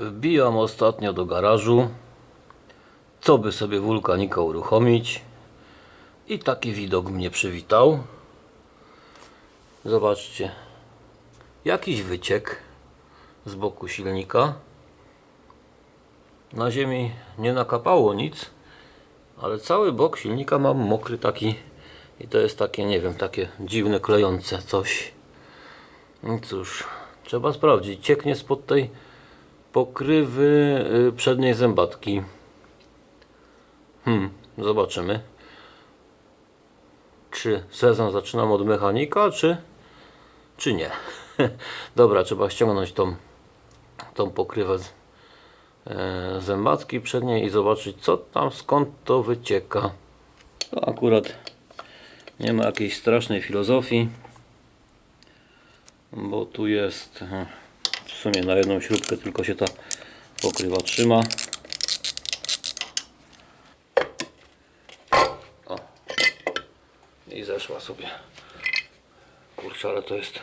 Wbijam ostatnio do garażu, co by sobie wulkanika uruchomić i taki widok mnie przywitał. Zobaczcie, jakiś wyciek z boku silnika. Na ziemi nie nakapało nic, ale cały bok silnika mam mokry taki i to jest takie, nie wiem, takie dziwne klejące coś. No cóż, trzeba sprawdzić. Cieknie spod tej pokrywy y, przedniej zębatki. Hmm, zobaczymy. Czy sezon zaczynam od mechanika, czy, czy nie? Dobra, trzeba ściągnąć tą, tą pokrywę z, e, zębatki przedniej i zobaczyć, co tam, skąd to wycieka. To akurat nie ma jakiejś strasznej filozofii, bo tu jest e, sumie na jedną śrubkę tylko się ta pokrywa trzyma. O. I zeszła sobie. Kurczę, ale to jest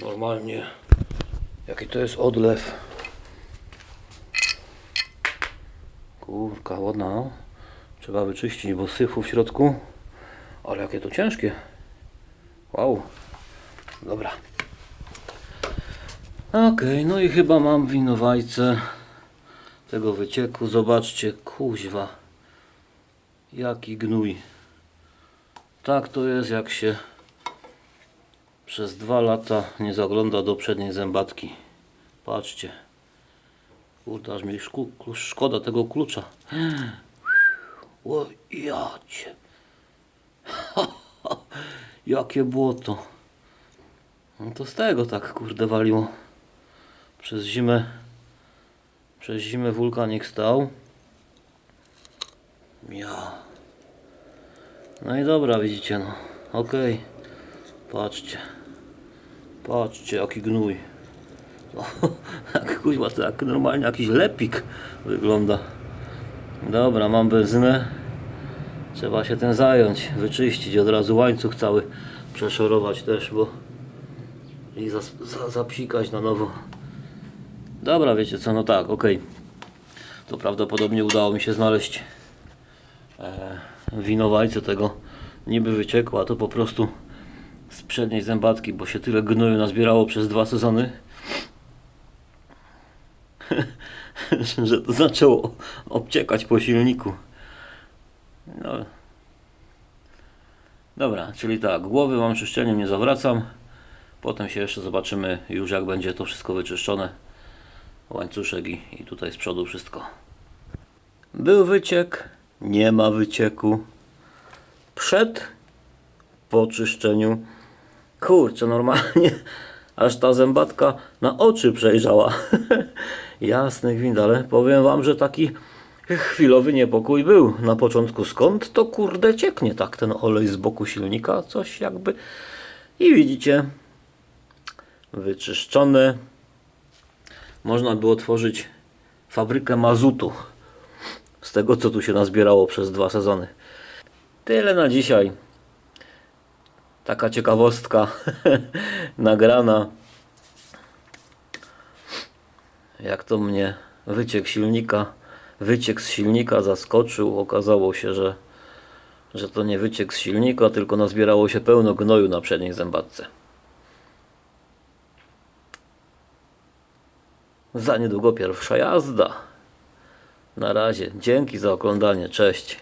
normalnie jaki to jest odlew. Kurka ładna, no. Trzeba wyczyścić, bo syfu w środku. Ale jakie to ciężkie. Wow. Dobra. Okej, no i chyba mam winowajcę tego wycieku. Zobaczcie, kuźwa. Jaki gnój. Tak to jest, jak się przez dwa lata nie zagląda do przedniej zębatki. Patrzcie. Kurde, aż mi szkoda tego klucza. O, jacie. Jakie błoto. No to z tego tak kurde waliło. Przez zimę przez zimę wulkanik stał. Ja. No i dobra, widzicie no. Okej. Patrzcie. Patrzcie jaki gnój. O, jak kuźwa to jak normalnie jakiś lepik wygląda. Dobra, mam benzynę. Trzeba się tym zająć, wyczyścić od razu łańcuch cały, przeszorować też, bo i zapsikać na nowo. Dobra, wiecie co, no tak, okej. To prawdopodobnie udało mi się znaleźć e, winowajcę tego. Niby wyciekła, to po prostu z przedniej zębatki, bo się tyle gnoju nazbierało przez dwa sezony. że to zaczęło obciekać po silniku. No. Dobra, czyli tak, głowy mam czyszczeniem nie zawracam. Potem się jeszcze zobaczymy już jak będzie to wszystko wyczyszczone. Łańcuszek i, i tutaj z przodu wszystko. Był wyciek, nie ma wycieku. Przed po czyszczeniu. Kurczę, normalnie aż ta zębatka na oczy przejrzała. Jasny gwint, ale powiem wam, że taki chwilowy niepokój był na początku. Skąd to kurde cieknie tak ten olej z boku silnika? Coś jakby... I widzicie, wyczyszczone. Można było tworzyć fabrykę mazutu z tego, co tu się nazbierało przez dwa sezony. Tyle na dzisiaj. Taka ciekawostka nagrana. Jak to mnie wyciek silnika, wyciek z silnika zaskoczył. Okazało się, że, że to nie wyciek z silnika, tylko nazbierało się pełno gnoju na przedniej zębatce. Za niedługo pierwsza jazda. Na razie. Dzięki za oglądanie. Cześć.